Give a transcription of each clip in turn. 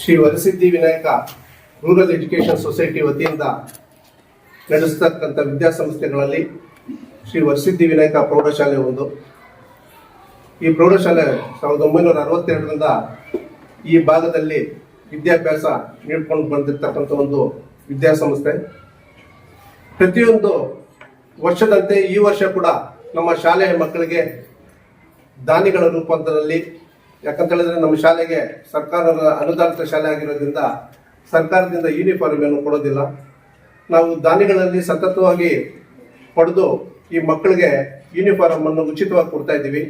Shri Varasiddhi Vinayaka rural education society ವತಿಯಿಂದ ನಡೆಸತಕ್ಕಂಥ ವಿದ್ಯಾಸಂಸ್ಥೆಗಳಲ್ಲಿ ಶ್ರೀ ವರಸಿದ್ಧಿ ವಿನಾಯಕ ಪ್ರೌಢಶಾಲೆ ಒಂದು. ಈ ಪ್ರೌಢಶಾಲೆ ಸಾವಿರದ ಒಂಬೈನೂರ ಅರವತ್ತೆರಡರಿಂದ ಈ ಭಾಗದಲ್ಲಿ ವಿದ್ಯಾಭ್ಯಾಸ ನೀಡ್ಕೊಂಡು ಬಂದಿರತಕ್ಕಂಥ ಒಂದು ವಿದ್ಯಾಸಂಸ್ಥೆ. ಪ್ರತಿಯೊಂದು ವರ್ಷದಂತೆ ಈ ವರ್ಷ ಕೂಡ ನಮ್ಮ ಶಾಲೆಯ ಮಕ್ಕಳಿಗೆ ದಾನಿಗಳ ರೂಪಾಂತರದಲ್ಲಿ ಯಾಕಂತ ಹೇಳಿದ್ರೆ ನಮ್ಮ ಶಾಲೆಗೆ ಸರ್ಕಾರದ ಅನುದಾನಿತ ಶಾಲೆ ಆಗಿರೋದ್ರಿಂದ ಸರ್ಕಾರದಿಂದ ಯೂನಿಫಾರ್ಮ್ ಏನು ಕೊಡೋದಿಲ್ಲ. ನಾವು ದಾನಿಗಳಲ್ಲಿ ಸತತವಾಗಿ ಪಡೆದು ಈ ಮಕ್ಕಳಿಗೆ ಯೂನಿಫಾರ್ಮ್ ಅನ್ನು ಉಚಿತವಾಗಿ ಕೊಡ್ತಾ ಇದ್ದೀವಿ.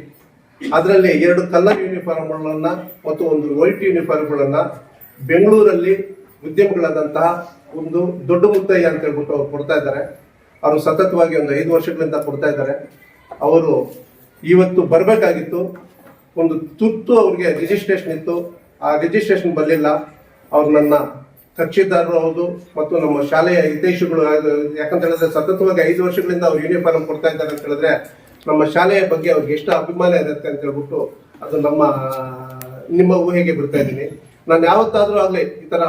ಅದರಲ್ಲಿ ಎರಡು ಕಲರ್ ಯೂನಿಫಾರ್ಮ್ಗಳನ್ನ ಮತ್ತು ಒಂದು ವೈಟ್ ಯೂನಿಫಾರ್ಮ್ಗಳನ್ನ ಬೆಂಗಳೂರಲ್ಲಿ ಉದ್ಯಮಿಗಳಾದಂತಹ ಒಂದು ದೊಡ್ಡ ಮುತ್ತಯ್ಯ ಅಂತ ಹೇಳ್ಬಿಟ್ಟು ಅವ್ರು ಕೊಡ್ತಾ ಇದ್ದಾರೆ. ಅವರು ಸತತವಾಗಿ ಒಂದು ಐದು ವರ್ಷಗಳಿಂದ ಕೊಡ್ತಾ ಇದ್ದಾರೆ. ಅವರು ಇವತ್ತು ಬರಬೇಕಾಗಿತ್ತು. ಒಂದು ತುರ್ತು ಅವ್ರಿಗೆ ರಿಜಿಸ್ಟ್ರೇಷನ್ ಇತ್ತು. ಆ ರಿಜಿಸ್ಟ್ರೇಷನ್ ಬರಲಿಲ್ಲ. ಅವ್ರು ನನ್ನ ಕಕ್ಷಿದಾರರು ಹೌದು ಮತ್ತು ನಮ್ಮ ಶಾಲೆಯ ಹಿತೈಷಿಗಳು, ಯಾಕಂತ ಹೇಳಿದ್ರೆ ಸತತವಾಗಿ ಐದು ವರ್ಷಗಳಿಂದ ಅವ್ರು ಯೂನಿಫಾರ್ಮ್ ಕೊಡ್ತಾ ಇದ್ದಾರೆ ಅಂತ ಹೇಳಿದ್ರೆ ನಮ್ಮ ಶಾಲೆಯ ಬಗ್ಗೆ ಅವ್ರಿಗೆ ಎಷ್ಟು ಅಭಿಮಾನ ಇರುತ್ತೆ ಅಂತ ಹೇಳ್ಬಿಟ್ಟು ಅದು ನಮ್ಮ, ನಿಮ್ಮ ಊಹೆಗೆ ಬಿಡ್ತಾ ಇದ್ದೀನಿ. ನಾನು ಯಾವತ್ತಾದ್ರೂ ಆಗ್ಲಿ ಈ ತರ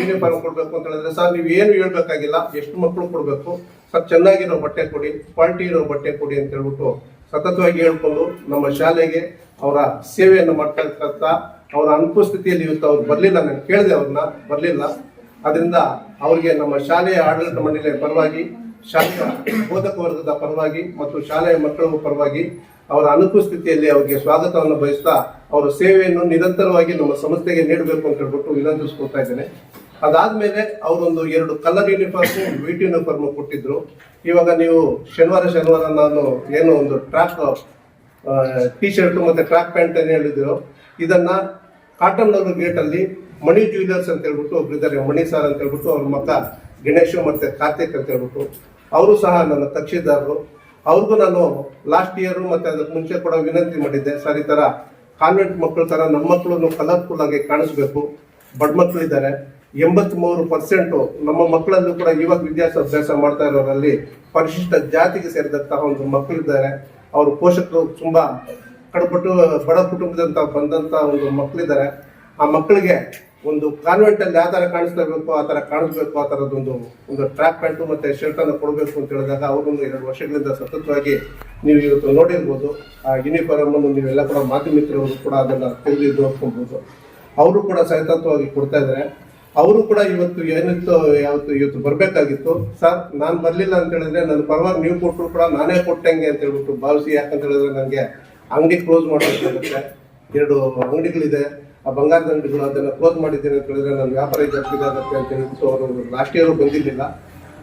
ಯೂನಿಫಾರ್ಮ್ ಕೊಡ್ಬೇಕು ಅಂತ ಹೇಳಿದ್ರೆ ಸರ್, ನೀವು ಏನು ಹೇಳ್ಬೇಕಾಗಿಲ್ಲ. ಎಷ್ಟು ಮಕ್ಕಳು ಕೊಡ್ಬೇಕು. ಸರ್, ಚೆನ್ನಾಗಿರೋ ಬಟ್ಟೆ ಕೊಡಿ ಕ್ವಾಲಿಟಿ ಇರೋ ಬಟ್ಟೆ ಕೊಡಿ ಅಂತ ಹೇಳ್ಬಿಟ್ಟು ಸತತವಾಗಿ ಹೇಳ್ಕೊಂಡು ನಮ್ಮ ಶಾಲೆಗೆ ಅವರ ಸೇವೆಯನ್ನು ಮಾಡ್ತಾ ಇರ್ತಕ್ಕಂಥ ಅವರ ಅನುಪಸ್ಥಿತಿಯಲ್ಲಿ ಇವತ್ತು ಅವ್ರು ಬರಲಿಲ್ಲ, ನಾನು ಕೇಳಿದೆ ಅವ್ರನ್ನ, ಬರಲಿಲ್ಲ. ಅದರಿಂದ ಅವರಿಗೆ ನಮ್ಮ ಶಾಲೆಯ ಆಡಳಿತ ಮಂಡಳಿಯ ಪರವಾಗಿ ಶಾಲೆಯ ಬೋಧಕ ವರ್ಗದ ಪರವಾಗಿ ಮತ್ತು ಶಾಲೆಯ ಮಕ್ಕಳ ಪರವಾಗಿ ಅವರ ಅನುಪಸ್ಥಿತಿಯಲ್ಲಿ ಅವರಿಗೆ ಸ್ವಾಗತವನ್ನು ಬಯಸ್ತಾ, ಅವರ ಸೇವೆಯನ್ನು ನಿರಂತರವಾಗಿ ನಮ್ಮ ಸಂಸ್ಥೆಗೆ ನೀಡಬೇಕು ಅಂತ ಹೇಳ್ಬಿಟ್ಟು ವಿನಂತಿಸ್ಕೊಳ್ತಾ ಇದ್ದೇನೆ. ಅದಾದ್ಮೇಲೆ ಅವರೊಂದು ಎರಡು ಕಲರ್ ಯೂನಿಫಾರ್ಮ್ ವೀಟ್ ಯೂನಿಫಾರ್ಮ್ ಕೊಟ್ಟಿದ್ರು. ಇವಾಗ ನೀವು ಶನಿವಾರ ಶನಿವಾರ ನಾನು ಏನು ಒಂದು ಟ್ರ್ಯಾಕ್ ಟಿ ಶರ್ಟ್ ಮತ್ತೆ ಟ್ರ್ಯಾಕ್ ಪ್ಯಾಂಟ್ ಏನು ಹೇಳಿದ್ರು, ಇದನ್ನ ಕಾಟನ್ ನಗರ ಗೇಟ್ ಅಲ್ಲಿ ಮಣಿ ಜ್ಯುವೆಲರ್ಸ್ ಅಂತ ಹೇಳ್ಬಿಟ್ಟು ಒಬ್ರು ಇದ್ದಾರೆ, ಮಣಿ ಸಾರ್ ಅಂತ ಹೇಳ್ಬಿಟ್ಟು ಅವ್ರ ಮಗ ಗಣೇಶ್ ಮತ್ತೆ ಕಾರ್ತಿಕ್ ಅಂತ ಹೇಳ್ಬಿಟ್ಟು, ಅವರು ಸಹ ನನ್ನ ಕಕ್ಷಿದಾರರು ಅವ್ರಿಗೂ ನಾನು ಲಾಸ್ಟ್ ಇಯರ್ ಮತ್ತೆ ಅದಕ್ಕೆ ಮುಂಚೆ ಕೂಡ ವಿನಂತಿ ಮಾಡಿದ್ದೆ, ಸರ್ ಈ ತರ ಕಾನ್ವೆಂಟ್ ಮಕ್ಕಳು ತರ ನಮ್ಮ ಮಕ್ಕಳನ್ನು ಕಲರ್ಫುಲ್ ಆಗಿ ಕಾಣಿಸ್ಬೇಕು. ಬಡ ಮಕ್ಕಳಿದ್ದಾರೆ ಎಂಬತ್ಮೂರು ಪರ್ಸೆಂಟ್ ನಮ್ಮ ಮಕ್ಕಳಲ್ಲೂ ಕೂಡ ಇವಾಗ ವಿದ್ಯಾಭ್ಯಾಸ ಮಾಡ್ತಾ ಇರೋರಲ್ಲಿ ಪರಿಶಿಷ್ಟ ಜಾತಿಗೆ ಸೇರಿದಂತಹ ಒಂದು ಮಕ್ಕಳಿದ್ದಾರೆ. ಅವರು ಪೋಷಕರು ತುಂಬಾ ಕಡಪಟ್ಟು ಬಡ ಕುಟುಂಬದಂತ ಬಂದಂತ ಒಂದು ಮಕ್ಕಳಿದ್ದಾರೆ. ಆ ಮಕ್ಕಳಿಗೆ ಒಂದು ಕಾನ್ವೆಂಟ್ ಅಲ್ಲಿ ಯಾವ ತರ ಕಾಣಿಸ್ತಾ ಇರಬೇಕು, ಆ ತರ ಕಾಣಿಸ್ಬೇಕು, ಆ ತರದೊಂದು ಒಂದು ಟ್ರ್ಯಾಕ್ ಪ್ಯಾಂಟು ಮತ್ತೆ ಶರ್ಟ್ ಅನ್ನು ಕೊಡಬೇಕು ಅಂತ ಹೇಳಿದಾಗ ಅವರೊಂದು ಎರಡು ವರ್ಷಗಳಿಂದ ಸತತವಾಗಿ ನೀವು ಇವತ್ತು ನೋಡಿರ್ಬೋದು. ಆ ಯೂನಿಫಾರ್ಮ್ ಅನ್ನು ನೀವೆಲ್ಲ ಕೂಡ ಮಾಧ್ಯಮಿಕರವರು ಕೂಡ ಅದನ್ನ ತೆಗೆದು ಅವರು ಕೂಡ ಸತತವಾಗಿ ಕೊಡ್ತಾ ಇದ್ದಾರೆ. ಅವರು ಕೂಡ ಇವತ್ತು ಏನಿತ್ತು, ಯಾವತ್ತು ಇವತ್ತು ಬರಬೇಕಾಗಿತ್ತು. ಸರ್, ನಾನು ಬರಲಿಲ್ಲ ಅಂತ ಹೇಳಿದ್ರೆ ನನ್ನ ಪರವಾಗಿ ನೀವು ಕೊಟ್ಟರು ಕೂಡ ನಾನೇ ಕೊಟ್ಟಂಗೆ ಅಂತ ಹೇಳ್ಬಿಟ್ಟು ಭಾವಿಸಿ, ಯಾಕಂತ ಹೇಳಿದ್ರೆ ನನಗೆ ಅಂಗಡಿ ಕ್ಲೋಸ್ ಮಾಡಬೇಕಾಗುತ್ತೆ. ಎರಡು ಅಂಗಡಿಗಳಿದೆ. ಆ ಬಂಗಾರದ ಅಂಗಡಿಗಳು ಅದನ್ನ ಕ್ಲೋಸ್ ಮಾಡಿದ್ದೀನಿ ಅಂತ ಹೇಳಿದ್ರೆ ನನ್ನ ವ್ಯಾಪಾರ ಜಾಸ್ತಿಗಾಗುತ್ತೆ ಅಂತ ಹೇಳ್ಬಿಟ್ಟು ಅವರು ಲಾಸ್ಟ್ ಇಯರ್ ಬಂದಿರಲಿಲ್ಲ.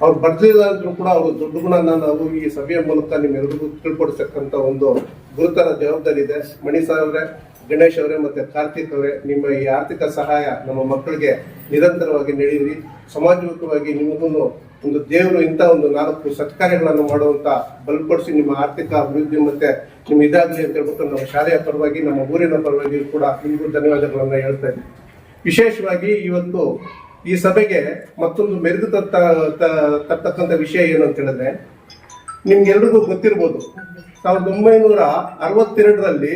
ಅವ್ರು ಬರ್ಲಿಲ್ಲ ಅಂದ್ರೂ ಕೂಡ ಅವರು ದೊಡ್ಡ ನಾನು ನಾವು ಈ ಸಭೆಯ ಮೂಲಕ ನಿಮ್ಮೆಲ್ಲರಿಗೂ ತಿಳ್ಕೊಡ್ತಕ್ಕಂಥ ಒಂದು ಗುರುತರ ಜವಾಬ್ದಾರಿ ಇದೆ. ಮಣಿ ಅವರೇ ಗಣೇಶ್ ಅವರೇ ಮತ್ತೆ ಕಾರ್ತಿಕ್ ಅವರೇ, ನಿಮ್ಮ ಈ ಆರ್ಥಿಕ ಸಹಾಯ ನಮ್ಮ ಮಕ್ಕಳಿಗೆ ನಿರಂತರವಾಗಿ ನಡೆಯಿರಿ ಸಮಾಜಮುಖವಾಗಿ ನಿಮಗೂ ಒಂದು ದೇವರು ಇಂಥ ಒಂದು ನಾಲ್ಕು ಸತ್ಕಾರ್ಯಗಳನ್ನು ಮಾಡುವಂತ ಬಲಪಡಿಸಿ ನಿಮ್ಮ ಆರ್ಥಿಕ ಅಭಿವೃದ್ಧಿ ಮತ್ತೆ ನಿಮ್ಮ ಇದಾಗಲಿ ಅಂತ ಹೇಳ್ಬಿಟ್ಟು ನಮ್ಮ ಶಾಲೆಯ ಪರವಾಗಿ, ನಮ್ಮ ಊರಿನ ಪರವಾಗಿ ಕೂಡ ನಿಮಗೂ ಧನ್ಯವಾದಗಳನ್ನು ಹೇಳ್ತಾ ಇದ್ದೀನಿ. ವಿಶೇಷವಾಗಿ ಇವತ್ತು ಈ ಸಭೆಗೆ ಮತ್ತೊಂದು ಮೆರುಗು ತರ್ತಕ್ಕಂಥ ವಿಷಯ ಏನು ಅಂತ ಹೇಳಿದ್ರೆ ನಿಮ್ಗೆಲ್ರಿಗೂ ಗೊತ್ತಿರ್ಬೋದು. ಸಾವಿರದ ಒಂಬೈನೂರ ಅರವತ್ತೆರಡರಲ್ಲಿ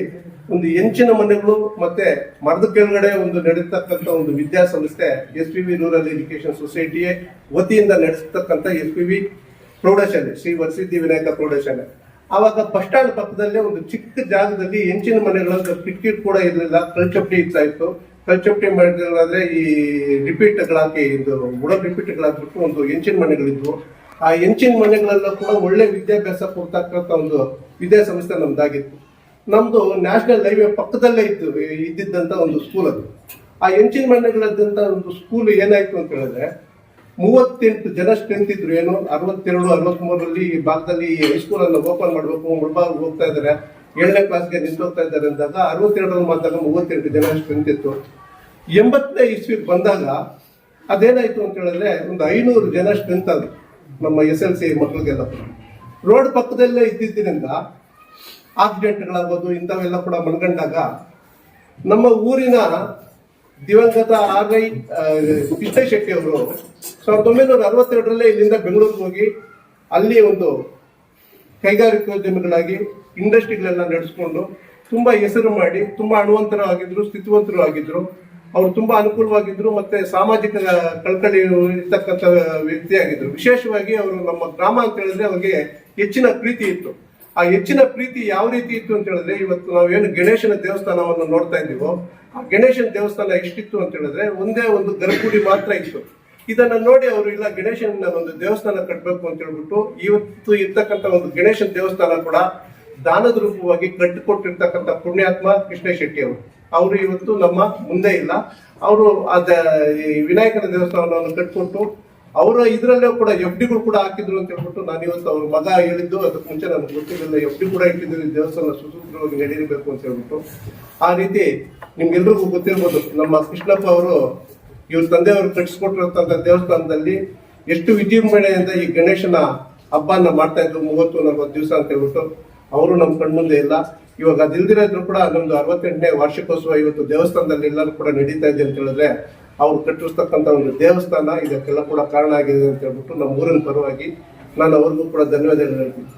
ಒಂದು ಹೆಂಚಿನ ಮನೆಗಳು ಮತ್ತೆ ಮರದ ಕೆಳಗಡೆ ಒಂದು ನಡೀತಕ್ಕಂಥ ಒಂದು ವಿದ್ಯಾಸಂಸ್ಥೆ S P V rural education society ವತಿಯಿಂದ ನಡೆಸತಕ್ಕಂಥ ಎಸ್ ಪಿ ವಿ ಪ್ರೌಢಶಾಲೆ, ಶ್ರೀ ವರಸಿದ್ಧಿ ವಿನಾಯಕ ಪ್ರೌಢಶಾಲೆ. ಆವಾಗ ಬಸ್ ಸ್ಟ್ಯಾಂಡ್ ಪಕ್ಕದಲ್ಲೇ ಒಂದು ಚಿಕ್ಕ ಜಾಗದಲ್ಲಿ ಹೆಂಚಿನ ಮನೆಗಳಂತ ಟಿಕೆಟ್ ಕೂಡ ಇರಲಿಲ್ಲ. ಕಲ್ಚಪ್ಟಿ ಇರ್ತಾ ಇತ್ತು. ಕಲ್ಚಪ್ಟಿ ಮಾಡಿದ್ರೆ ಈ ರಿಪೀಟ್ಗಳಾಕಿ ಇದು ಬುಡ ರಿಪೀಟ್ಗಳಾಗ್ಬಿಟ್ಟು ಒಂದು ಹೆಂಚಿನ ಮನೆಗಳಿದ್ವು. ಆ ಹೆಂಚಿನ ಮನೆಗಳೆಲ್ಲ ಕೂಡ ಒಳ್ಳೆ ವಿದ್ಯಾಭ್ಯಾಸ ಕೊಡ್ತಕ್ಕಂಥ ಒಂದು ವಿದ್ಯಾಸಂಸ್ಥೆ ನಮ್ದಾಗಿತ್ತು. ನಮ್ದು ನ್ಯಾಷನಲ್ ಹೈವೇ ಪಕ್ಕದಲ್ಲೇ ಇತ್ತು ಇದ್ದಿದ್ದಂತ ಒಂದು ಸ್ಕೂಲ್ ಅದು. ಆ ಹೆಂಚಿನ ಮನೆಗಳದ್ದಂತ ಒಂದು ಸ್ಕೂಲ್ ಏನಾಯ್ತು ಅಂತ ಹೇಳಿದ್ರೆ, ಮೂವತ್ತೆಂಟು ಜನ ಸ್ಟ್ರೆಂತ್ ಇದ್ರು ಏನು, ಅರವತ್ತೆರಡು, ಅರವತ್ಮೂರರಲ್ಲಿ ಈ ಭಾಗದಲ್ಲಿ ಹೈಸ್ಕೂಲ್ ಅನ್ನು ಓಪನ್ ಮಾಡಬೇಕು, ಮುಳ್ಬಾಗ ಹೋಗ್ತಾ ಇದ್ದಾರೆ ಏಳನೇ ಕ್ಲಾಸ್ಗೆ ನಿಂತೋಗ್ತಾ ಇದ್ದಾರೆ ಅಂದಾಗ ಅರವತ್ತೆರಡರಲ್ಲಿ ಮಾತಾಗ ಮೂವತ್ತೆಂಟು ಜನ ಸ್ಟ್ರೆಂತ್ ಇತ್ತು. ಎಂಬತ್ತನೇ ಇಸ್ವಿಗೆ ಬಂದಾಗ ಅದೇನಾಯ್ತು ಅಂತ ಹೇಳಿದ್ರೆ, ಒಂದು ಐನೂರು ಜನ ಸ್ಟ್ರೆಂತ್ ಅದು ನಮ್ಮ ಎಸ್ ಎಲ್ ಸಿ ಮಕ್ಕಳಿಗೆಲ್ಲ ರೋಡ್ ಪಕ್ಕದಲ್ಲೇ ಇದ್ದಿದ್ದರಿಂದ ಆಕ್ಸಿಡೆಂಟ್ಗಳಾಗೋದು ಇಂಥವೆಲ್ಲ ಕೂಡ ಮನ್ಗಂಡಾಗ ನಮ್ಮ ಊರಿನ ದಿವಂಗತ ಆರ್ ಐ ಶೆಟ್ಟಿ ಅವರು ಸಾವಿರದ ಒಂಬೈನೂರ ಅರವತ್ತೆರಡರಲ್ಲೇ ಇಲ್ಲಿಂದ ಬೆಂಗಳೂರಿಗೆ ಹೋಗಿ ಅಲ್ಲಿ ಒಂದು ಕೈಗಾರಿಕೋದ್ಯಮಿಗಳಾಗಿ ಇಂಡಸ್ಟ್ರಿಗಳೆಲ್ಲ ನಡೆಸ್ಕೊಂಡು ತುಂಬಾ ಹೆಸರು ಮಾಡಿ, ತುಂಬಾ ಅಣುವಂತರು ಆಗಿದ್ರು ಸ್ಥಿತಿವಂತರು ಆಗಿದ್ರು ಅವರು ತುಂಬಾ ಅನುಕೂಲವಾಗಿದ್ರು ಮತ್ತೆ ಸಾಮಾಜಿಕ ಕಳಕಳಿ ಇರ್ತಕ್ಕಂಥ ವ್ಯಕ್ತಿಯಾಗಿದ್ರು. ವಿಶೇಷವಾಗಿ ಅವರು ನಮ್ಮ ಗ್ರಾಮ ಅಂತ ಹೇಳಿದ್ರೆ ಅವ್ರಿಗೆ ಹೆಚ್ಚಿನ ಪ್ರೀತಿ ಇತ್ತು. ಆ ಹೆಚ್ಚಿನ ಪ್ರೀತಿ ಯಾವ ರೀತಿ ಇತ್ತು ಅಂತ ಹೇಳಿದ್ರೆ ಇವತ್ತು ನಾವೇನು ಗಣೇಶನ ದೇವಸ್ಥಾನವನ್ನು ನೋಡ್ತಾ ಇದ್ದೀವೋ, ಆ ಗಣೇಶನ ದೇವಸ್ಥಾನ ಎಷ್ಟಿತ್ತು ಅಂತ ಹೇಳಿದ್ರೆ ಒಂದೇ ಒಂದು ಗರ್ಭಗುಡಿ ಮಾತ್ರ ಇತ್ತು. ಇದನ್ನ ನೋಡಿ ಅವರು ಇಲ್ಲ ಗಣೇಶನ ಒಂದು ದೇವಸ್ಥಾನ ಕಟ್ಟಬೇಕು ಅಂತ ಹೇಳ್ಬಿಟ್ಟು ಇವತ್ತು ಇರ್ತಕ್ಕಂಥ ಒಂದು ಗಣೇಶನ ದೇವಸ್ಥಾನ ಕೂಡ ದಾನದ ರೂಪವಾಗಿ ಕಟ್ಟಿಕೊಟ್ಟಿರ್ತಕ್ಕಂಥ ಪುಣ್ಯಾತ್ಮ ಕೃಷ್ಣ ಶೆಟ್ಟಿ ಅವರು ಅವರು ಇವತ್ತು ನಮ್ಮ ಮುಂದೆ ಇಲ್ಲ. ಅವರು ಅದ ವಿನಾಯಕನ ದೇವಸ್ಥಾನವನ್ನು ಕಟ್ಕೊಟ್ಟು ಅವರ ಇದರಲ್ಲೇ ಕೂಡ ಎಫ್ ಡಿಗಳು ಕೂಡ ಹಾಕಿದ್ರು ಅಂತ ಹೇಳ್ಬಿಟ್ಟು ನಾನು ಇವತ್ತು ಅವ್ರ ಮಗ ಹೇಳಿದ್ದು ಅದಕ್ಕೆ ಮುಂಚೆ ನನಗೆ ಗೊತ್ತಿರಲಿಲ್ಲ ಎಫ್ ಡಿ ಕೂಡ ಇಟ್ಟಿದ್ರು ದೇವಸ್ಥಾನ ಸುಸೂತ್ರವಾಗಿ ನಡೀಬೇಕು ಅಂತ ಹೇಳ್ಬಿಟ್ಟು. ಆ ರೀತಿ ನಿಮ್ಗೆಲ್ರಿಗೂ ಗೊತ್ತಿರ್ಬೋದು, ನಮ್ಮ ಕೃಷ್ಣಪ್ಪ ಅವರು ಇವ್ರ ತಂದೆಯವರು ಕಟ್ಟಿಸ್ಕೊಟ್ಟಿರ್ತಂಥ ದೇವಸ್ಥಾನದಲ್ಲಿ ಎಷ್ಟು ವಿಜೃಂಭಣೆಯಿಂದ ಈ ಗಣೇಶನ ಹಬ್ಬನ ಮಾಡ್ತಾ ಇದ್ರು, ಮೂವತ್ತು, ನಲ್ವತ್ತು ದಿವಸ ಅಂತ ಹೇಳ್ಬಿಟ್ಟು. ಅವರು ನಮ್ಮ ಕಣ್ಮುಂದೆ ಇಲ್ಲ. ಇವಾಗ ಅದಿಲ್ದಿರೋದ್ರು ಕೂಡ ನಮ್ದು ಅರವತ್ತೆಂಟನೇ ವಾರ್ಷಿಕೋತ್ಸವ ಇವತ್ತು ದೇವಸ್ಥಾನದಲ್ಲಿ ಎಲ್ಲರೂ ಕೂಡ ನಡೀತಾ ಇದೆ ಅಂತ ಹೇಳಿದ್ರೆ ಅವ್ರು ಕಟ್ಟಿಸ್ತಕ್ಕಂಥ ಒಂದು ದೇವಸ್ಥಾನ ಇದಕ್ಕೆಲ್ಲ ಕೂಡ ಕಾರಣ ಆಗಿದೆ ಅಂತ ಹೇಳ್ಬಿಟ್ಟು ನಮ್ಮ ಊರಿನ ಪರವಾಗಿ ನಾನು ಅವ್ರಿಗೂ ಕೂಡ ಧನ್ಯವಾದಗಳು ಹೇಳ್ತೀನಿ.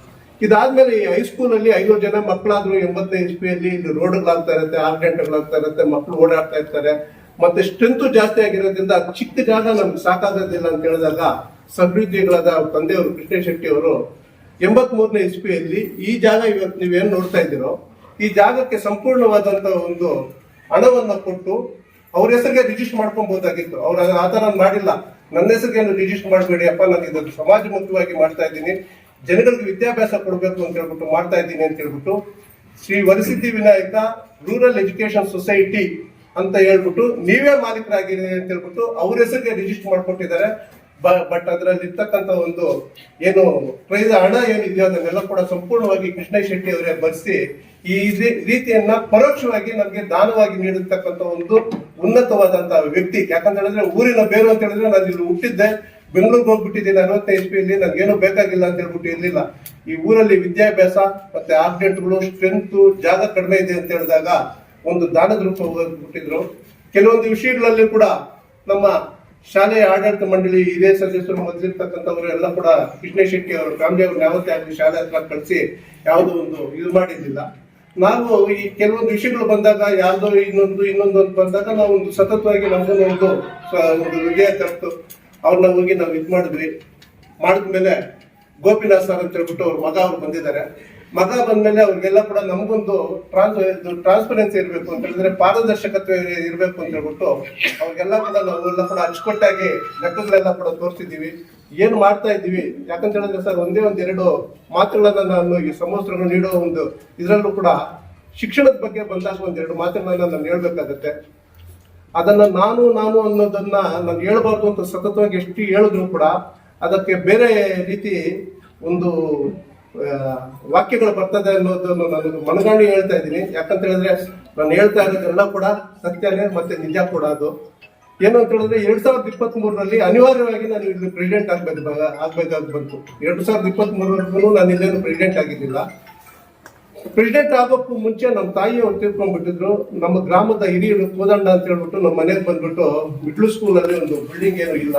ಇದಾದ್ಮೇಲೆ ಈ ಹೈಸ್ಕೂಲಲ್ಲಿ ಐನೂರು ಜನ ಮಕ್ಕಳಾದ್ರು ಎಂಬತ್ತನೇ ಇಸ್ವಿಯಲ್ಲಿ ಇಲ್ಲಿ ರೋಡ್ಗಳಾಗ್ತಾ ಇರುತ್ತೆ ಗಂಟೆಗಳಾಗ್ತಾ ಇರುತ್ತೆ ಮಕ್ಕಳು ಓಡಾಡ್ತಾ ಇರ್ತಾರೆ. ಮತ್ತೆ ಸ್ಟ್ರೆಂತ್ ಜಾಸ್ತಿ ಆಗಿರೋದ್ರಿಂದ ಚಿಕ್ಕ ಜಾಗ ನಮ್ಗೆ ಸಾಕಾಗೋದಿಲ್ಲ ಅಂತ ಹೇಳಿದಾಗ ಸಮೃದ್ಧಿಗಳಾದ ತಂದೆಯವರು ಕೃಷ್ಣ ಶೆಟ್ಟಿ ಅವರು ಎಂಬತ್ ಮೂರನೇ ಇಸ್ವಿಯಲ್ಲಿ ಈ ಜಾಗ ಇವತ್ತು ನೀವೇನು ನೋಡ್ತಾ ಇದ್ದೀರೋ, ಈ ಜಾಗಕ್ಕೆ ಸಂಪೂರ್ಣವಾದಂತ ಒಂದು ಹಣವನ್ನು ಕೊಟ್ಟು ಅವ್ರ ಹೆಸರಿಗೆ ರಿಜಿಸ್ಟರ್ ಮಾಡ್ಕೊಬಹುದಾಗಿತ್ತು. ಅವ್ರು ಆ ತರ ಮಾಡಿಲ್ಲ. ನನ್ನ ಹೆಸರಿಗೆ ರಿಜಿಸ್ಟರ್ ಮಾಡಬೇಡಿ, ಅಪ್ಪ, ನಾನು ಇದನ್ನು ಸಮಾಜಮುಖವಾಗಿ ಮಾಡ್ತಾ ಇದ್ದೀನಿ. ಜನಗಳಿಗೆ ವಿದ್ಯಾಭ್ಯಾಸ ಕೊಡಬೇಕು ಅಂತ ಹೇಳ್ಬಿಟ್ಟು ಮಾಡ್ತಾ ಇದ್ದೀನಿ ಅಂತ ಹೇಳ್ಬಿಟ್ಟು Shri Varasiddhi Vinayaka rural education society ಅಂತ ಹೇಳ್ಬಿಟ್ಟು ನೀವೇ ಮಾಲೀಕರಾಗಿರಿ ಅಂತ ಹೇಳ್ಬಿಟ್ಟು ಅವ್ರ ಹೆಸರಿಗೆ ರಿಜಿಸ್ಟರ್ ಮಾಡ್ಕೊಟ್ಟಿದ್ದಾರೆ. ಬಟ್ ಅದ್ರಲ್ಲಿ ಇರ್ತಕ್ಕಂತ ಒಂದು ಏನು ಪ್ರೈಸ್ ಹಣ ಏನಿದೆಯೋ ಅದನ್ನೆಲ್ಲ ಕೂಡ ಸಂಪೂರ್ಣವಾಗಿ ಕೃಷ್ಣ ಶೆಟ್ಟಿ ಅವರೇ ಭರಿಸಿ ಈ ರೀತಿಯನ್ನ ಪರೋಕ್ಷವಾಗಿ ನಮಗೆ ದಾನವಾಗಿ ನೀಡಿರ್ತಕ್ಕಂಥ ಒಂದು ಉನ್ನತವಾದಂತಹ ವ್ಯಕ್ತಿ. ಯಾಕಂತ ಹೇಳಿದ್ರೆ ಊರಿನ ಬೇರು ಅಂತ ಹೇಳಿದ್ರೆ ನಾನು ಇಲ್ಲಿ ಹುಟ್ಟಿದ್ದೆ. ಬೆಂಗಳೂರಿಗೆ ಹೋಗ್ಬಿಟ್ಟಿದ್ದೀನಿ ಅರವತ್ತೈದು ಇಸ್ಪಿಯಲ್ಲಿ ನನಗೇನು ಬೇಕಾಗಿಲ್ಲ ಅಂತ ಹೇಳ್ಬಿಟ್ಟು ಇರ್ಲಿಲ್ಲ. ಈ ಊರಲ್ಲಿ ವಿದ್ಯಾಭ್ಯಾಸ ಮತ್ತೆ ಆಬ್ಜೆಕ್ಟ್ಗಳು ಸ್ಟ್ರೆಂತ್ ಜಾಗ ಕಡಿಮೆ ಇದೆ ಅಂತ ಹೇಳಿದಾಗ ಒಂದು ದಾನದ ರೂಪ ಹೋಗ್ಬಿಟ್ಟಿದ್ರು. ಕೆಲವೊಂದು ವಿಷಯಗಳಲ್ಲಿ ಕೂಡ ನಮ್ಮ ಶಾಲೆಯ ಆಡಳಿತ ಮಂಡಳಿ ಹಿರಿಯ ಸದಸ್ಯರು ಮೊದಲಿರ್ತಕ್ಕಂಥವ್ರು ಎಲ್ಲ ಕೂಡ ಕೃಷ್ಣ ಶೆಟ್ಟಿ ಅವರು ಫ್ಯಾಮಿಲಿ ಯಾವತ್ತೇ ಆಗಲಿ ಶಾಲೆ ಹತ್ರ ಕಳಿಸಿ ಯಾವುದೋ ಒಂದು ಇದು ಮಾಡಿದ್ದಿಲ್ಲ. ನಾವು ಈ ಕೆಲವೊಂದು ವಿಷಯಗಳು ಬಂದಾಗ, ಯಾವುದೋ ಇನ್ನೊಂದು ಇನ್ನೊಂದು ಅಂತ ಬಂದಾಗ ನಾವು ಒಂದು ಸತತವಾಗಿ ನಮ್ಮನ್ನು ಒಂದು ಒಂದು ವಿಜಯ ತರ್ತು, ಅವ್ರನ್ನ ಹೋಗಿ ನಾವು ಇದು ಮಾಡಿದ್ವಿ. ಮಾಡಿದ್ಮೇಲೆ ಗೋಪಿನಾಥ್ ಸರ್ ಅಂತ ಹೇಳ್ಬಿಟ್ಟು ಅವ್ರ ಮಗ ಅವ್ರು ಬಂದಿದ್ದಾರೆ. ಮಗ ಬಂದ್ಮೇಲೆ ಅವ್ರಿಗೆಲ್ಲ ಕೂಡ ನಮಗೊಂದು ಟ್ರಾನ್ಸ್ ಟ್ರಾನ್ಸ್ಪರೆನ್ಸಿ ಇರಬೇಕು ಅಂತ ಹೇಳಿದ್ರೆ ಪಾರದರ್ಶಕತ್ವ ಇರಬೇಕು ಅಂತ ಹೇಳ್ಬಿಟ್ಟು ಅವ್ರಿಗೆಲ್ಲ ಕೂಡ ನಾವೆಲ್ಲ ಕೂಡ ಅಚ್ಚುಕಟ್ಟಾಗಿ ಲೆಕ್ಕಗಳೆಲ್ಲ ಕೂಡ ತೋರಿಸಿದ್ದೀವಿ ಏನು ಮಾಡ್ತಾ ಇದ್ದೀವಿ? ಯಾಕಂತ ಹೇಳಿದ್ರೆ ಸರ್, ಒಂದೇ ಒಂದು ಎರಡು ಮಾತುಗಳನ್ನ ನಾನು ಈ ಸಮವಸ್ತ್ರಗಳು ನೀಡೋ ಒಂದು ಇದರಲ್ಲೂ ಕೂಡ ಶಿಕ್ಷಣದ ಬಗ್ಗೆ ಬಂದಾಗ ಎರಡು ಮಾತುಗಳನ್ನ ನಾನು ಹೇಳ್ಬೇಕಾಗತ್ತೆ. ಅದನ್ನ ನಾನು ನಾನು ಅನ್ನೋದನ್ನ ನಾನು ಹೇಳ್ಬಾರ್ದು ಅಂತ ಸತತವಾಗಿ ಎಷ್ಟು ಹೇಳಿದ್ರು ಕೂಡ ಅದಕ್ಕೆ ಬೇರೆ ರೀತಿ ಒಂದು ವಾಕ್ಯಗಳು ಬರ್ತದೆ ಅನ್ನೋದನ್ನು ನಾನು ಮನಗಾಣಿ ಹೇಳ್ತಾ ಇದ್ದೀನಿ. ಯಾಕಂತ ಹೇಳಿದ್ರೆ ನಾನು ಹೇಳ್ತಾ ಇರೋದೆಲ್ಲ ಕೂಡ ಸತ್ಯನೇ ಮತ್ತೆ ನಿಜ ಕೂಡ ಅದು. ಏನು ಅಂತ ಹೇಳಿದ್ರೆ ಎರಡ್ ಸಾವಿರದ ಇಪ್ಪತ್ತ್ ಮೂರರಲ್ಲಿ ಅನಿವಾರ್ಯವಾಗಿ ನಾನು ಇಲ್ಲಿ ಪ್ರೆಸಿಡೆಂಟ್ ಆಗ್ಬೇಕು ಆಗ್ಬೇಕಾಗಿ ಬಂತು. ಎರಡ್ ಸಾವಿರದ ಇಪ್ಪತ್ತ್ ಮೂರವರೆಗೂ ನಾನು ಇಲ್ಲೇನು ಪ್ರೆಸಿಡೆಂಟ್ ಆಗಿದ್ದಿಲ್ಲ. ಪ್ರೆಸಿಡೆಂಟ್ ಆಗೋಕ್ಕೂ ಮುಂಚೆ ನಮ್ಮ ತಾಯಿಯವರು ತಿಳ್ಕೊಂಡ್ಬಿಟ್ಟಿದ್ರು, ನಮ್ಮ ಗ್ರಾಮದ ಹಿರಿಯರು ಕೋದಂಡ ಅಂತ ಹೇಳ್ಬಿಟ್ಟು ನಮ್ಮ ಮನೆಗೆ ಬಂದ್ಬಿಟ್ಟು ಮಿಡ್ಲ್ ಸ್ಕೂಲ್ ಅಲ್ಲಿ ಒಂದು ಬಿಲ್ಡಿಂಗ್ ಏನು ಇಲ್ಲ.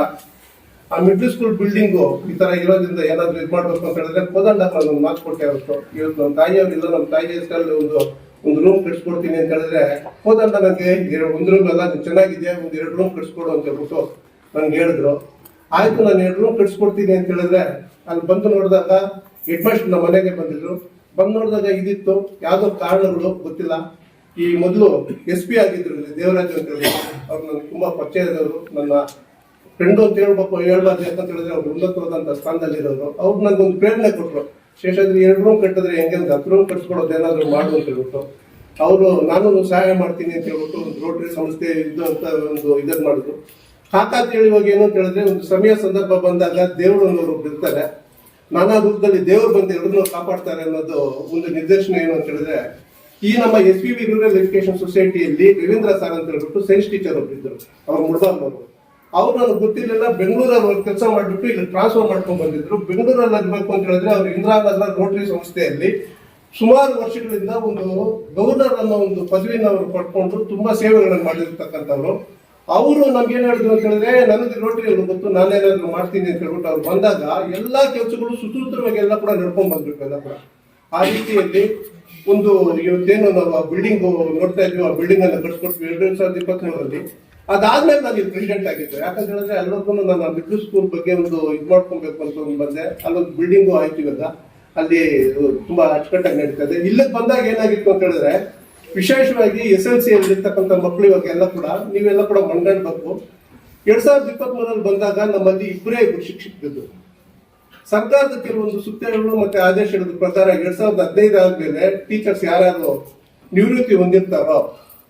ಆ ಮಿಡ್ಲ್ ಸ್ಕೂಲ್ ಬಿಲ್ಡಿಂಗು ಈ ತರ ಇರೋದ್ರಿಂದ ಏನಾದ್ರು ಇದು ಮಾಡ್ಬೇಕು ಅಂತ ಹೇಳಿದ್ರೆ ಕೋದಂಡ ಒಂದು ಮಾತು ಕೊಟ್ಟೆ ಅವತ್ತು ಇವತ್ತು ನಮ್ಮ ತಾಯಿಯವ್ರು ಇಲ್ಲ ನಮ್ಮ ತಾಯಿ ಹೆಸರಲ್ಲಿ ಒಂದು ಒಂದು ರೂಮ್ ಕಟ್ಸ್ಕೊಡ್ತೀನಿ ಅಂತ ಹೇಳಿದ್ರೆ ಕೋದಂಡ ನನಗೆ ಒಂದು ರೂಮ್ ಎಲ್ಲ ಚೆನ್ನಾಗಿದೆ ಒಂದು ಎರಡು ರೂಮ್ ಕಟ್ಸ್ಕೊಡು ಅಂತ ಹೇಳ್ಬಿಟ್ಟು ನನ್ಗೆ ಹೇಳಿದ್ರು. ಆಯ್ತು, ನಾನು ಎರಡು ರೂಮ್ ಕಟ್ಸ್ಕೊಡ್ತೀನಿ ಅಂತ ಹೇಳಿದ್ರೆ ಅಲ್ಲಿ ಬಂದು ನೋಡಿದಾಗ ಹೆಡ್ ಮಾಸ್ಟರ್ ನಮ್ಮ ಮನೆಗೆ ಬಂದಿದ್ರು. ಬಂದು ನೋಡಿದಾಗ ಇದಿತ್ತು. ಯಾವುದೋ ಕಾರಣಗಳು ಗೊತ್ತಿಲ್ಲ. ಈ ಮೊದಲು ಎಸ್ ಪಿ ಆಗಿದ್ರು ದೇವರಾಜ್ ಅಂತ ಹೇಳಿ. ಅವ್ರು ನನಗೆ ತುಂಬಾ ಪರಿಚಯದವರು ನನ್ನ ಫ್ರೆಂಡು ಅಂತ ಹೇಳ್ಬೇಕು, ಹೇಳ್ಬಾರ್ದು ಯಾಕಂತ ಹೇಳಿದ್ರೆ ಅವ್ರು ಉನ್ನತವಾದಂತ ಸ್ಥಾನದಲ್ಲಿರೋರು, ಅವ್ರು ನನಗೊಂದು ಪ್ರೇರಣೆ ಕೊಟ್ಟರು ಶೇಷಾದ್ರಿ ಎರಡು ರೂಮ್ ಕಟ್ಟಿದ್ರೆ ಹೆಂಗೆ ಅಂತ ಹತ್ತು ರೂಮ್ ಕಟ್ಸ್ಕೊಡೋದು ಏನಾದರೂ ಮಾಡು ಅಂತ ಹೇಳ್ಬಿಟ್ಟು, ಅವರು ನಾನು ಸಹಾಯ ಮಾಡ್ತೀನಿ ಅಂತ ಹೇಳ್ಬಿಟ್ಟು ಒಂದು ರೋಟರಿ ಸಂಸ್ಥೆ ಇದ್ದು ಅಂತ ಒಂದು ಇದನ್ನು ಮಾಡಿದ್ರು. ಕಾಕ ಅಂತ ಹೇಳಿ ಏನು ಅಂತ ಹೇಳಿದ್ರೆ, ಒಂದು ಸಮಯ ಸಂದರ್ಭ ಬಂದಾಗ ದೇವರು ಅನ್ನೋರು ಇರ್ತಾರೆ. ನಾನಾ ರೂಪದಲ್ಲಿ ದೇವರು ಬಂದು ಎಲ್ಲರನ್ನೂ ಕಾಪಾಡ್ತಾರೆ ಅನ್ನೋದು ಒಂದು ನಿರ್ದೇಶನ ಏನು ಅಂತ ಹೇಳಿದ್ರೆ, ಈ ನಮ್ಮ S P V rural education ಸೊಸೈಟಿಯಲ್ಲಿ Ravindra sir ಅಂತ ಹೇಳ್ಬಿಟ್ಟು ಸೈನ್ಸ್ ಟೀಚರ್ ಒಬ್ಬರಿದ್ದರು ಅವ್ರು ಮುಡ್ಬಾರ್ದವರು ಅವ್ರು ನನಗೆ ಗೊತ್ತಿರಲಿಲ್ಲ ಬೆಂಗಳೂರಲ್ಲಿ ಕೆಲಸ ಮಾಡಿಬಿಟ್ಟು ಇಲ್ಲಿ ಟ್ರಾನ್ಸ್ಫರ್ ಮಾಡ್ಕೊಂಡು ಬಂದಿದ್ರು. ಬೆಂಗಳೂರಲ್ಲಿ ಆಗಬೇಕು ಅಂತ ಹೇಳಿದ್ರೆ ಅವ್ರು ಇಂದಿರಾನಗರ ರೋಟರಿ ಸಂಸ್ಥೆಯಲ್ಲಿ ಸುಮಾರು ವರ್ಷಗಳಿಂದ ಒಂದು ಗವರ್ನರ್ ಅನ್ನೋ ಒಂದು ಪದವಿನ ಅವರು ಪಡ್ಕೊಂಡು ತುಂಬಾ ಸೇವೆಗಳನ್ನು ಮಾಡಿರ್ತಕ್ಕಂಥವ್ರು. ಅವರು ನಮ್ಗೆ ಏನ್ ಹೇಳಿದ್ರು ಅಂತ ಹೇಳಿದ್ರೆ ನನಗೆ ರೋಟರಿ ಗೊತ್ತು ನಾನೇನಾದ್ರು ಮಾಡ್ತೀನಿ ಅಂತ ಹೇಳ್ಬಿಟ್ಟು ಅವ್ರು ಬಂದಾಗ ಎಲ್ಲಾ ಕೆಲಸಗಳು ಸುಸೂತ್ರವಾಗಿ ಎಲ್ಲ ಕೂಡ ನಡ್ಕೊಂಡ್ ಬಂದ್ಬಿಟ್ಟು ಎಲ್ಲ ಕೂಡ. ಆ ರೀತಿಯಲ್ಲಿ ಒಂದು ಇವತ್ತೇನು ನಾವು ಬಿಲ್ಡಿಂಗ್ ನೋಡ್ತಾ ಇದ್ವಿ, ಆ ಬಿಲ್ಡಿಂಗ್ ಅನ್ನ ಕಟ್ಸ್ಕೊಟ್ವಿ. ಎರಡು ಸಾವಿರದ ಇಪ್ಪತ್ಮೂರರಲ್ಲಿ ಅದಾದ್ಮೇಲೆ ನಾನು ಇಲ್ಲಿ ಪ್ರೆಸಿಡೆಂಟ್ ಆಗಿದ್ದೆ. ಯಾಕಂತ ಹೇಳಿದ್ರೆ ಎಲ್ಲರಿಗೂ ನನ್ನ ಮಿಡ್ಲ್ ಸ್ಕೂಲ್ ಬಗ್ಗೆ ಒಂದು ಇದು ಮಾಡ್ಕೊಬೇಕು ಅಂತ ಬಂದೆ. ಅಲ್ಲೊಂದು ಬಿಲ್ಡಿಂಗು ಆಯ್ತು ಇವಾಗ. ಅಲ್ಲಿ ತುಂಬಾ ಅಚ್ಚುಕಟ್ಟಾಗಿ ನಡೀತಾ ಇದೆ. ಇಲ್ಲಿಗೆ ಬಂದಾಗ ಏನಾಗಿತ್ತು ಅಂತ ಹೇಳಿದ್ರೆ, ವಿಶೇಷವಾಗಿ ಎಸ್ ಎಲ್ ಸಿ ಇರ್ತಕ್ಕಂಥ ಮಕ್ಕಳು ಇವಾಗ ಎಲ್ಲ ಕೂಡ, ನೀವೆಲ್ಲ ಕೂಡ ಮಂಡಳ್ಬೇಕು ಎರಡ್ ಸಾವಿರದ ಇಪ್ಪತ್ತ್ ಮೂರಲ್ಲಿ ಬಂದಾಗ ನಮ್ಮಲ್ಲಿ ಇಬ್ಬರೇ ಇಬ್ಬರು ಶಿಕ್ಷಕರಿದ್ದು ಸರ್ಕಾರದ ಕೆಲವೊಂದು ಸುತ್ತೆಗಳು ಮತ್ತೆ ಆದೇಶಗಳ ಪ್ರಕಾರ ಎರಡ್ ಸಾವಿರದ ಹದಿನೈದು ಆದ್ಮೇಲೆ ಟೀಚರ್ಸ್ ಯಾರ್ಯಾರು ನಿವೃತ್ತಿ ಹೊಂದಿರ್ತಾರೋ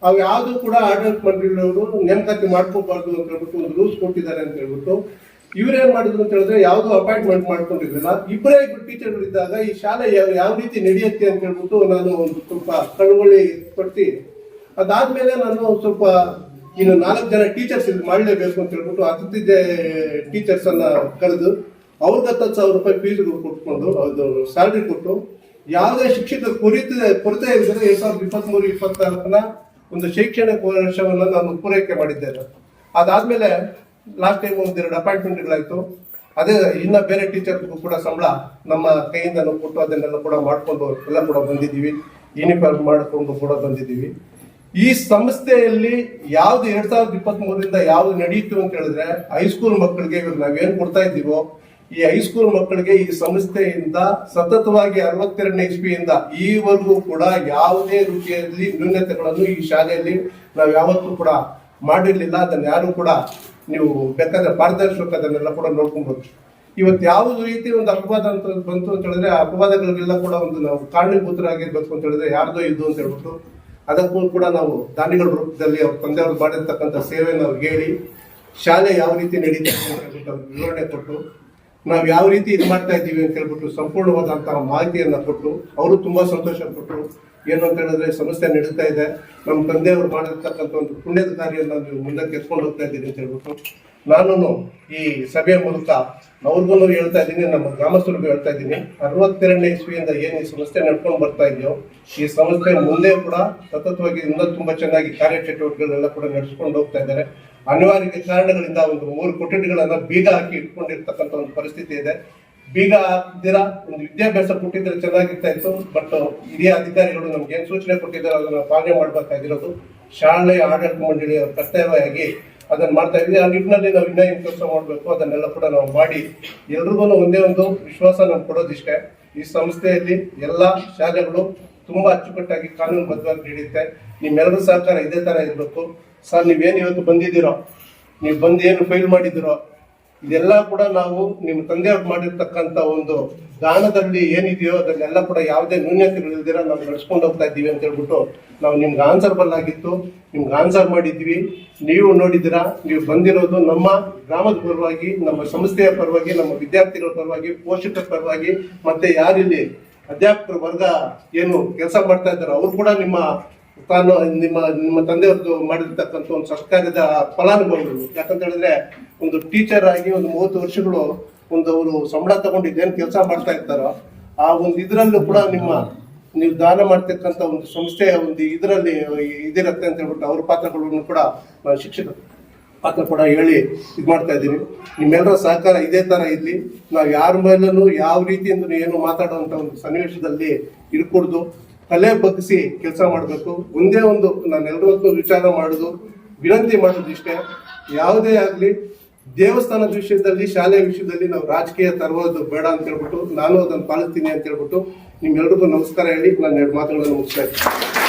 ಅವು ಯಾವುದು ಕೂಡ ಆಡಳಿತ ಮಂಡಳಿಯವರು ನೇಮಕಾತಿ ಮಾಡ್ಕೋಬಾರ್ದು ಅಂತ ಹೇಳ್ಬಿಟ್ಟು ಒಂದು ರೂಲ್ಸ್ ಕೊಟ್ಟಿದ್ದಾರೆ ಅಂತ ಹೇಳ್ಬಿಟ್ಟು ಇವ್ರೇನ್ ಮಾಡಿದ್ರು ಅಂತ ಹೇಳಿದ್ರೆ ಯಾವ್ದು ಅಪಾಯಿಂಟ್ಮೆಂಟ್ ಮಾಡ್ಕೊಂಡಿರ್ಲಿಲ್ಲ ಇಬ್ಬರೇ ಇಬ್ಬರು ಟೀಚರ್ಗಳು ಇದ್ದಾಗ ಈ ಶಾಲೆ ಯಾವ ರೀತಿ ನಡೆಯುತ್ತೆ ಅಂತ ಹೇಳ್ಬಿಟ್ಟು ನಾನು ಒಂದು ಸ್ವಲ್ಪ ಕಳುವಳಿ ಪಡ್ತಿ ಅದಾದ್ಮೇಲೆ ನಾನು ಸ್ವಲ್ಪ ಇನ್ನು ನಾಲ್ಕು ಜನ ಟೀಚರ್ಸ್ ಇದು ಮಾಡಲೇಬೇಕು ಅಂತ ಹೇಳ್ಬಿಟ್ಟು ಅತಿಥಿ ಟೀಚರ್ಸ್ ಅನ್ನ ಕರೆದು ಅವ್ರಿಗೆ ಹತ್ತು ಸಾವಿರ ರೂಪಾಯಿ ಫೀಸ್ ಕೊಟ್ಕೊಂಡು ಅದು ಸ್ಯಾಲ್ರಿ ಕೊಟ್ಟು, ಯಾವುದೇ ಶಿಕ್ಷಕರ ಕೊರತೆ ಕೊರತೆ ಇದ್ರೆ ಎರಡ್ ಸಾವಿರದ ಇಪ್ಪತ್ಮೂರು ಇಪ್ಪತ್ನಾಲ್ಕನ ಒಂದು ಶೈಕ್ಷಣಿಕ ವರ್ಷವನ್ನು ನಾನು ಪೂರೈಕೆ ಮಾಡಿದ್ದೇನೆ. ಅದಾದ್ಮೇಲೆ ಲಾಸ್ಟ್ ಟೈಮ್ ಒಂದೆರಡು ಅಪಾಯಿಂಟ್ಮೆಂಟ್ಗಳಾಯ್ತು ಅದೇ ಇನ್ನ ಬೇರೆ ಟೀಚರ್ಗೂ ಕೂಡ ಸಂಬಳ ನಮ್ಮ ಕೈಯಿಂದ ಕೊಟ್ಟು ಅದನ್ನೆಲ್ಲ ಕೂಡ ಮಾಡಿಕೊಂಡು ಎಲ್ಲ ಕೂಡ ಬಂದಿದ್ದೀವಿ. ಯೂನಿಫಾರ್ಮ್ ಮಾಡಿಕೊಂಡು ಕೂಡ ಬಂದಿದ್ದೀವಿ. ಈ ಸಂಸ್ಥೆಯಲ್ಲಿ ಯಾವ್ದು ಎರಡ್ ಸಾವಿರದ ಇಪ್ಪತ್ತ್ ಮೂರರಿಂದ ಯಾವ್ದು ನಡೀತು ಅಂತ ಹೇಳಿದ್ರೆ ಹೈಸ್ಕೂಲ್ ಮಕ್ಕಳಿಗೆ ಇವಾಗ ನಾವೇನ್ ಕೊಡ್ತಾ ಇದ್ದೀವೋ ಈ ಹೈಸ್ಕೂಲ್ ಮಕ್ಕಳಿಗೆ ಈ ಸಂಸ್ಥೆಯಿಂದ ಸತತವಾಗಿ ಅರವತ್ತೆರಡನೇ ಇಸ್ವಿಯಿಂದ ಈವರೆಗೂ ಕೂಡ ಯಾವುದೇ ರೀತಿಯಲ್ಲಿ ನ್ಯೂನತೆಗಳನ್ನು ಈ ಶಾಲೆಯಲ್ಲಿ ನಾವು ಯಾವತ್ತೂ ಕೂಡ ಮಾಡಿರಲಿಲ್ಲ. ಅದನ್ನ ಯಾರು ಕೂಡ ನೀವು ಬೇಕಾದ್ರೆ ಪಾರದರ್ಶಕ ಅದನ್ನೆಲ್ಲ ಕೂಡ ನೋಡ್ಕೊಬೋದು. ಇವತ್ತು ಯಾವುದೇ ರೀತಿ ಒಂದು ಅಪವಾದ ಅಂತ ಬಂತು ಅಂತ ಹೇಳಿದ್ರೆ ಆ ಅಪವಾದಗಳಿಗೆಲ್ಲ ಕೂಡ ಒಂದು ನಾವು ಕಾರಣೀಭೂತರಾಗಿರ್ಬೇಕು ಅಂತ ಹೇಳಿದ್ರೆ ಯಾರ್ದೋ ಇದ್ದು ಅಂತ ಹೇಳ್ಬಿಟ್ಟು ಅದಕ್ಕೂ ಕೂಡ ನಾವು ದಾನಿಗಳ ರೂಪದಲ್ಲಿ ಅವ್ರ ತಂದೆಯವರು ಮಾಡಿರ್ತಕ್ಕಂಥ ಸೇವೆಯನ್ನು ಅವ್ರಿಗೆ ಹೇಳಿ ಶಾಲೆ ಯಾವ ರೀತಿ ನಡೀತದೆ ವಿವರಣೆ ಕೊಟ್ಟು ನಾವು ಯಾವ ರೀತಿ ಇದು ಮಾಡ್ತಾ ಇದ್ದೀವಿ ಅಂತ ಹೇಳ್ಬಿಟ್ಟು ಸಂಪೂರ್ಣವಾದಂತಹ ಮಾಹಿತಿಯನ್ನ ಕೊಟ್ಟು ಅವರು ತುಂಬಾ ಸಂತೋಷ ಪಟ್ಟರು ಏನು ಅಂತ ಹೇಳಿದ್ರೆ ಸಂಸ್ಥೆ ನಡೀತಾ ಇದೆ. ನಮ್ಮ ತಂದೆಯವರು ಮಾಡಿರ್ತಕ್ಕಂಥ ಒಂದು ಪುಣ್ಯದ ಕಾರ್ಯವನ್ನು ನೀವು ಮುಂದಕ್ಕೆ ಎತ್ಕೊಂಡು ಹೋಗ್ತಾ ಇದ್ದೀನಿ ಅಂತ ಹೇಳ್ಬಿಟ್ಟು ನಾನು ಈ ಸಭೆಯ ಮೂಲಕ ಅವ್ರಿಗೂ ಹೇಳ್ತಾ ಇದ್ದೀನಿ, ನಮ್ಮ ಗ್ರಾಮಸ್ಥರಿಗೂ ಹೇಳ್ತಾ ಇದ್ದೀನಿ. ಅರವತ್ತೆರಡನೇ ಇಸ್ವಿಯಿಂದ ಏನು ಈ ಸಂಸ್ಥೆ ನಡ್ಕೊಂಡು ಬರ್ತಾ ಇದೆಯೋ, ಈ ಸಂಸ್ಥೆ ಮುಂದೆ ಕೂಡ ಸತತವಾಗಿ ಇನ್ನೂ ತುಂಬಾ ಚೆನ್ನಾಗಿ ಕಾರ್ಯಚಟುವಟಿಕೆಗಳೆಲ್ಲ ಕೂಡ ನಡೆಸ್ಕೊಂಡು ಹೋಗ್ತಾ ಇದ್ದಾರೆ. ಅನಿವಾರ್ಯ ಕಾರಣಗಳಿಂದ ಒಂದು ಮೂರು ಕೊಠಡಿಗಳನ್ನ ಬೀಗ ಹಾಕಿ ಇಟ್ಕೊಂಡಿರ್ತಕ್ಕಂಥ ಒಂದು ಪರಿಸ್ಥಿತಿ ಇದೆ. ಬೀಗ ಹಾಕ್ದಿರ ಒಂದು ವಿದ್ಯಾಭ್ಯಾಸ ಕೊಟ್ಟಿದ್ರೆ ಚೆನ್ನಾಗಿರ್ತಾ ಇತ್ತು ಬಟ್ ಹಿರಿಯ ಅಧಿಕಾರಿಗಳು ನಮ್ಗೆ ಏನ್ ಸೂಚನೆ ಕೊಟ್ಟಿದ್ದಾರೆ ಅದನ್ನ ಪಾಲನೆ ಮಾಡ್ಬೇಕಾಗಿರೋದು ಶಾಲೆಯ ಆಡಳಿತ ಮಂಡಳಿಯ ಕರ್ತವ್ಯವಾಗಿ ಅದನ್ನ ಮಾಡ್ತಾ ಇದ್ದೀವಿ. ಆ ನಿಟ್ಟಿನಲ್ಲಿ ನಾವು ಇನ್ನೂ ಏನು ಕೆಲಸ ಮಾಡಬೇಕು ಅದನ್ನೆಲ್ಲ ಕೂಡ ನಾವು ಮಾಡಿ ಎಲ್ರಿಗೂ ಒಂದೇ ಒಂದು ವಿಶ್ವಾಸ ನಾವು ಕೊಡೋದಿಷ್ಟೇ. ಈ ಸಂಸ್ಥೆಯಲ್ಲಿ ಎಲ್ಲ ಶಾಲೆಗಳು ತುಂಬಾ ಅಚ್ಚುಕಟ್ಟಾಗಿ ಕಾನೂನುಬದ್ಧವಾಗಿ ನಡೆಯುತ್ತೆ. ನಿಮ್ಮೆಲ್ಲರೂ ಸಹಕಾರ ಇದೇ ತರ ಇರಬೇಕು. ಸರ್ ನೀವೇನು ಇವತ್ತು ಬಂದಿದ್ದೀರೋ, ನೀವು ಬಂದು ಏನು ಫೈಲ್ ಮಾಡಿದ್ದೀರೋ, ಇದೆಲ್ಲ ಕೂಡ ನಾವು ನಿಮ್ಮ ತಂದೆಯವ್ರು ಮಾಡಿರ್ತಕ್ಕಂಥ ಒಂದು ಗಾನದಲ್ಲಿ ಏನಿದೆಯೋ ಅದನ್ನೆಲ್ಲ ಕೂಡ ಯಾವುದೇ ನ್ಯೂನ್ಯತೆಗಳಿಲ್ದಿರ ನಾವು ನಡ್ಸ್ಕೊಂಡು ಹೋಗ್ತಾ ಇದ್ದೀವಿ ಅಂತ ಹೇಳ್ಬಿಟ್ಟು ನಾವು ನಿಮ್ಗೆ ಆನ್ಸರ್ಬಲ್ ಆಗಿತ್ತು ನಿಮ್ಗೆ ಆನ್ಸರ್ ಮಾಡಿದ್ವಿ ನೀವು ನೋಡಿದ್ದೀರಾ, ನೀವು ಬಂದಿರೋದು ನಮ್ಮ ಗ್ರಾಮದ ಪರವಾಗಿ, ನಮ್ಮ ಸಂಸ್ಥೆಯ ಪರವಾಗಿ, ನಮ್ಮ ವಿದ್ಯಾರ್ಥಿಗಳ ಪರವಾಗಿ, ಪೋಷಕರ ಪರವಾಗಿ, ಮತ್ತೆ ಯಾರಿಲ್ಲಿ ಅಧ್ಯಾಪಕರ ವರ್ಗ ಏನು ಕೆಲಸ ಮಾಡ್ತಾ ಇದ್ದಾರೋ ಅವ್ರು ಕೂಡ ನಿಮ್ಮ ತಾನು ನಿಮ್ಮ ನಿಮ್ಮ ತಂದೆಯವ್ರದ್ದು ಮಾಡಿರ್ತಕ್ಕಂಥ ಒಂದು ಸರ್ಕಾರದ ಫಲಾನುಭವಿಗಳು. ಯಾಕಂತ ಹೇಳಿದ್ರೆ, ಒಂದು ಟೀಚರ್ ಆಗಿ ಒಂದು ಮೂವತ್ತು ವರ್ಷಗಳು ಒಂದು ಅವರು ಸಂಬಳ ತಗೊಂಡು ಇದೇನು ಕೆಲಸ ಮಾಡ್ತಾ ಇರ್ತಾರೋ, ಆ ಒಂದು ಇದರಲ್ಲೂ ಕೂಡ ನಿಮ್ಮ, ನೀವು ದಾನ ಮಾಡ್ತಕ್ಕಂಥ ಒಂದು ಸಂಸ್ಥೆಯ ಒಂದು ಇದರಲ್ಲಿ ಇದಿರತ್ತೆ ಅಂತ ಹೇಳ್ಬಿಟ್ಟು ಅವ್ರ ಪಾತ್ರಗಳನ್ನು ಕೂಡ ಶಿಕ್ಷಕ ಪಾತ್ರ ಕೂಡ ಹೇಳಿ ಇದು ಮಾಡ್ತಾ ಇದ್ದೀನಿ ನಿಮ್ಮೆಲ್ಲರ ಸಹಕಾರ ಇದೇ ತರ ಇರಲಿ. ನಾವು ಯಾರ ಮೇಲೂ ಯಾವ ರೀತಿಯಿಂದ ಏನು ಮಾತಾಡುವಂಥ ಒಂದು ಸನ್ನಿವೇಶದಲ್ಲಿ ಇರ್ಕೂಡ್ದು ತಲೆ ಬಗ್ಗಿಸಿ ಕೆಲಸ ಮಾಡಬೇಕು. ಒಂದೇ ಒಂದು ನಾನು ಎಲ್ಲರದ್ದು ವಿಚಾರ ಮಾಡೋದು, ವಿನಂತಿ ಮಾಡೋದು ಇಷ್ಟೇ. ಯಾವುದೇ ಆಗಲಿ ದೇವಸ್ಥಾನದ ವಿಷಯದಲ್ಲಿ ಶಾಲೆಯ ವಿಷಯದಲ್ಲಿ ನಾವು ರಾಜಕೀಯ ತರುವುದು ಬೇಡ ಅಂತ ಹೇಳ್ಬಿಟ್ಟು ನಾನು ಅದನ್ನು ಪಾಲಿಸ್ತೀನಿ ಅಂತ ಹೇಳ್ಬಿಟ್ಟು ನಿಮ್ಮೆಲ್ರಿಗೂ ನಮಸ್ಕಾರ ಹೇಳಿ ನಾನು ಎರಡು ಮಾತುಗಳನ್ನು ಮುಗಿಸ್ತಾ ಇದ್ದೀನಿ.